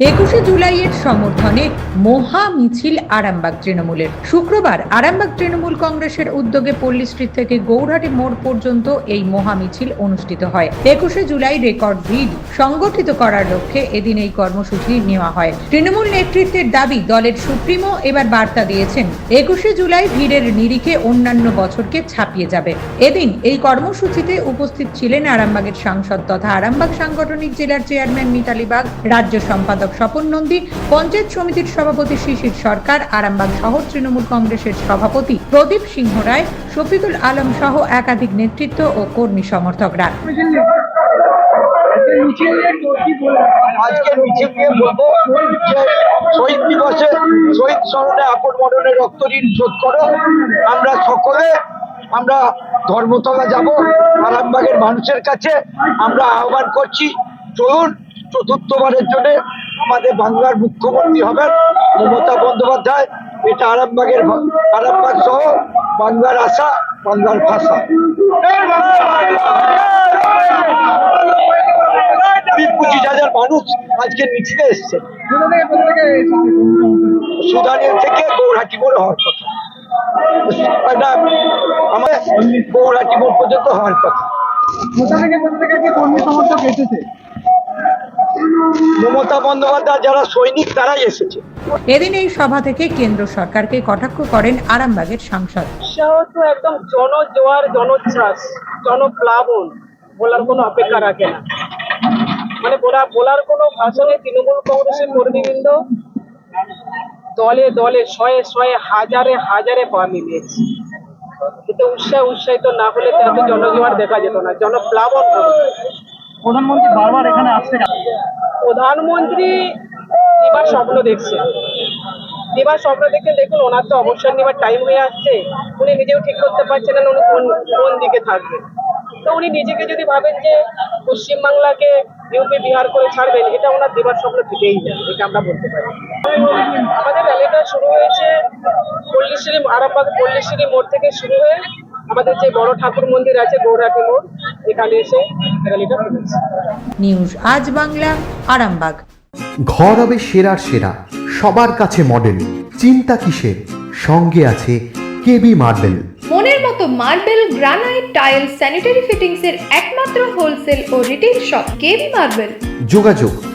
একুশে জুলাইয়ের সমর্থনে মহা মিছিল আরামবাগ তৃণমূলের। শুক্রবার আরামবাগ তৃণমূল কংগ্রেসের উদ্যোগে পল্লী স্ট্রিট থেকে গৌরহাটি মোড় পর্যন্ত এই মহা মিছিল অনুষ্ঠিত হয়। একুশে জুলাই রেকর্ড ভিড় সংগঠিত করার লক্ষ্যে এদিন এই কর্মসূচি নেওয়া হয়। তৃণমূল নেতৃত্বের দাবি, দলের সুপ্রিমো এবার বার্তা দিয়েছেন, একুশে জুলাই ভিড়ের নিরিখে অন্যান্য বছরকে ছাপিয়ে যাবে। এদিন এই কর্মসূচিতে উপস্থিত ছিলেন আরামবাগের সাংসদ তথা আরামবাগ সাংগঠনিক জেলার চেয়ারম্যান মিতালি বাগ, রাজ্য সম্পাদক স্বপন নন্দী, পঞ্চায়েত সমিতির সভাপতি শিশির সরকার, আরামবাগ শহর তৃণমূল কংগ্রেসের সভাপতি প্রদীপ সিংহ রায়, শফিকুল আলম সহ একাধিক নেতৃত্ব ও কর্মী সমর্থকরা। শহীদ শহীদ মরণে রক্ত ঋণ শোধ করো। আমরা সকলে আমরা ধর্মতলা যাব, আরামবাগের মানুষের কাছে আমরা আহ্বান করছি। চলুন চতুর্থবারের জন্য আমাদের বাংলার মুখ্যমন্ত্রী হবেন মমতা বন্দ্যোপাধ্যায়। এটা আরামবাগের আরামবাগ সহ বাংলার আশা, বাংলার ভাষা। কুড়ি পঁচিশ হাজার মানুষ আজকে মিছিলে এসছে। সুদানের থেকে গৌরহাটি মোড় হওয়ার কথা। আমাদের গৌরহাটি মোড় পর্যন্ত হওয়ার কোথা। থেকে কর্মী সমর্থক এসেছে মমতা বন্দ্যোপাধ্যায় যারা সৈনিক তারাই এসেছে। এদিন এই সভা থেকে কেন্দ্র সরকারকে কটাক্ষ করেন আরামবাগের সাংসদ। উৎসাহ তো একদম জনজোয়ার জনোচ্ছ্বাস জনপ্লাবন বলার কোনো অপেক্ষা রাখে না। মানে বলা বলার কোনো ভাষণে তৃণমূল কংগ্রেসের কর্মীবৃন্দ দলে দলে শয়ে শয়ে হাজারে হাজারে পা মিলিয়েছে। এতে উৎসাহ উৎসাহিত না হলে তো এত জনজোয়ার দেখা যেত না জনপ্লাবন। প্রধানমন্ত্রী বারবার এখানে আসছে? প্রধানমন্ত্রী এবার স্বপ্ন দেখছে। এবার স্বপ্ন দেখে দেখুন, ওনার তো অবসর নেবার টাইম হয়ে আসছে। উনি নিজেও ঠিক করতে পারছেন না, উনি কোন কোন দিকে থাকবেন। তো উনি নিজেকে যদি ভাবেন যে পশ্চিমবাংলাকে ইউপি বিহার করে ছাড়বেন, এটা ওনার দেবার স্বপ্ন থেকেই যায়, এটা আমরা বলতে পারি। আমাদের র্যালিটা শুরু হয়েছে। পল্লীশ্রী আরামবাগ পল্লীশ্রী মোড় থেকে শুরু হয়ে আমাদের যে বড় ঠাকুর মন্দির আছে গৌরাটি মোড় এখানে এসে র্যালিটা নিউজ আজ বাংলা আরামবাগ। ঘর হবে সেরার সেরা সবার কাছে মডেল চিন্তা কিসের? সঙ্গে আছে কেবি মার্বেল। মনের মতো marble granite tile sanitary fittings এর একমাত্র হোলসেল ও রিটেল শপ কেবি মার্বেল। যোগাযোগ